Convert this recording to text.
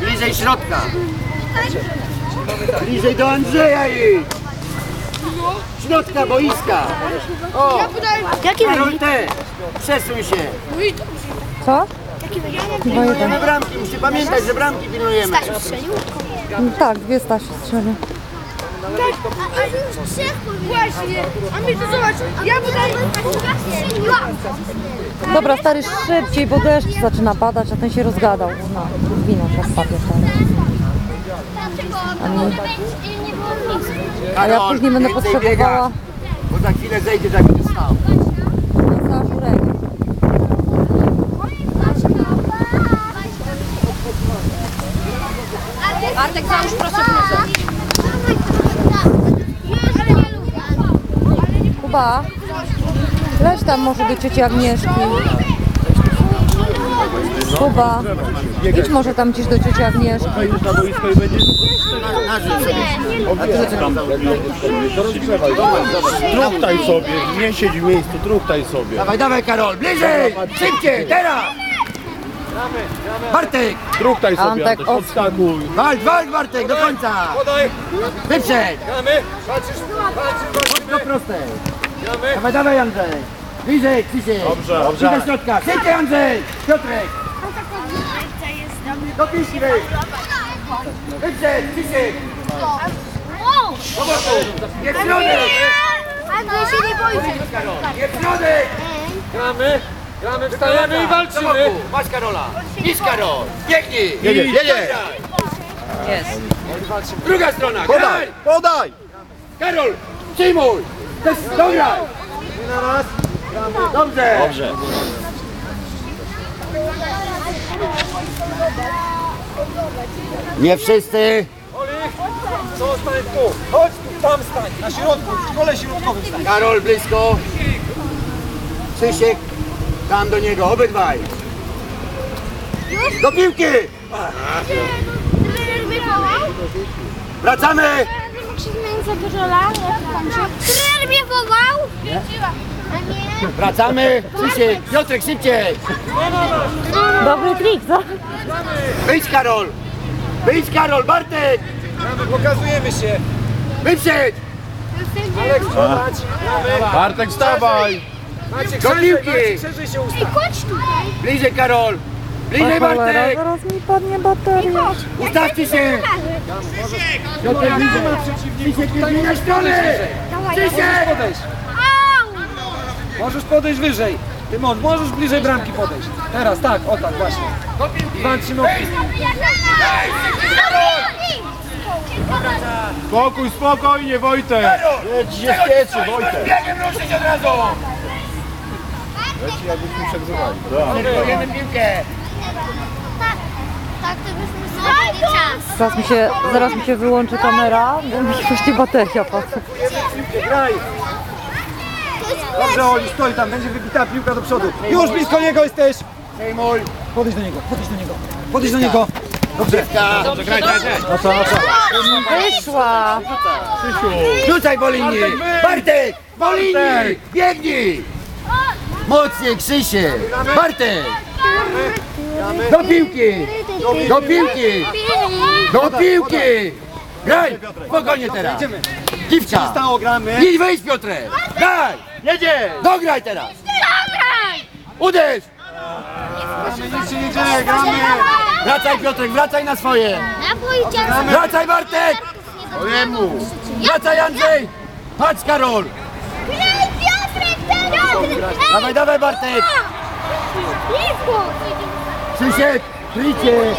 Bliżej środka. Bliżej do Andrzeja idź. Środka boiska. O, Jaki Karol T. Przesuń się. Co? Chyba jeden. Pilnujemy bramki. Musicie pamiętać, że bramki pilnujemy. No Tak, dwie Stasi strzeli. Właśnie, a my to zobacz, ja podaję... Dobra, stary, szybciej, bo deszcz zaczyna padać, a ten się rozgadał. No, wino teraz padnie stary. A ja później będę więcej potrzebowała Bo za chwilę zejdzie, tak będzie stał. za żurek. Bartek, załóż proszę bluzę. Kuba, leć tam może do cioci Agnieszki. Kuba, idź może tam gdzieś do cioci Agnieszki. Na. A co tam Truchtaj sobie, nie siedź w miejscu, truchtaj sobie. Dawaj, dawaj Karol, bliżej! Szybciej, teraz! Bartek! Truchtaj sobie, Antek, Antek, od- odskakuj. Walcz, walcz Bartek, do końca! Wyprzedź! Chodź do prostej! Dawaj, dawaj Andrzej! Bliżej, Krzysiek! Dobrze, Do dobrze. środka! Szybciej Andrzej! Piotrek! Do piłki wejdź! Wyprzedź, Krzysiek! Do boku! Nie w środek! Andrzej się nie boi. Nie w środek! Gramy, gramy, wstajemy i Do walczymy. Masz Karola! Idź Karol! Biegnij! Jedzie, jedzie. dograj. Druga strona! Podaj, podaj! Karol! Przyjmuj! To jest- Dograj! Dobrze! Dobrze. Nie wszyscy! Co stań tu? Chodź tu, tam stań, na środku, w szkole środkowym stań. Karol blisko. Krzysiek, tam do niego, obydwaj. Do piłki! Wracamy! Zmienić za dużo lat? Trener mnie wołał? A nie? Wracamy! Krzysiek, Piotrek, szybciej! Dobry trik, co? Wyjdź Karol! Wyjdź Karol, Bartek! Pokazujemy się. Wyprzedź! Aleks. Gramy. Bartek, wstawaj! Maciek, Do szerzej, piłki. Maciek, szerzej się ustaw. Chodź tutaj. Bliżej Karol! Bliżej Bartek! zaraz mi padnie bateria. Ustawcie się! Piotrek, bliżej! Krzysiek, nie zmieniaj strony! Możesz Krzysiek! podejść. Możesz podejść wyżej. Tymon, możesz bliżej bramki podejść. Teraz, tak, o tak, właśnie. Iwan, trzy nogi. Spokój, spokojnie, Wojtek! Jedź się spieszy, Wojtek! Biegiem ruszyć od razu! Leci jakbyśmy przegrzewali. Zerkujemy piłkę! Tak, to byśmy stracili czas. Zaraz mi się, zaraz mi się wyłączy kamera, bo mi się właśnie bateria. Graj. Dobrze, Oli, stoi tam, będzie wybita piłka do przodu. Już blisko niego jesteś. Przejmuj! Podejdź do niego, podejdź do niego. Podejdź do niego. Dobrze. Dobrze, graj, graj, graj! No co, no co? Wyszła! Rzucaj po linii! Bartek! Po linii! Biegnij! Mocniej, Krzysiek! Bartek! Do piłki! Do piłki! Do piłki! Graj! Spokojnie teraz! Idziemy. Dziwka! Stało, gramy. Idź wyjść Piotrek! Graj! Jedzie! Dograj teraz! Uderz! Nic się nie dzieje, gramy. Wracaj Piotrek, wracaj na swoje! Wracaj Bartek! Wracaj Andrzej! Patrz Karol! Graj, Piotrek, teraz! Dawaj, dawaj Bartek! Blisko! Krzysiek! Krycie!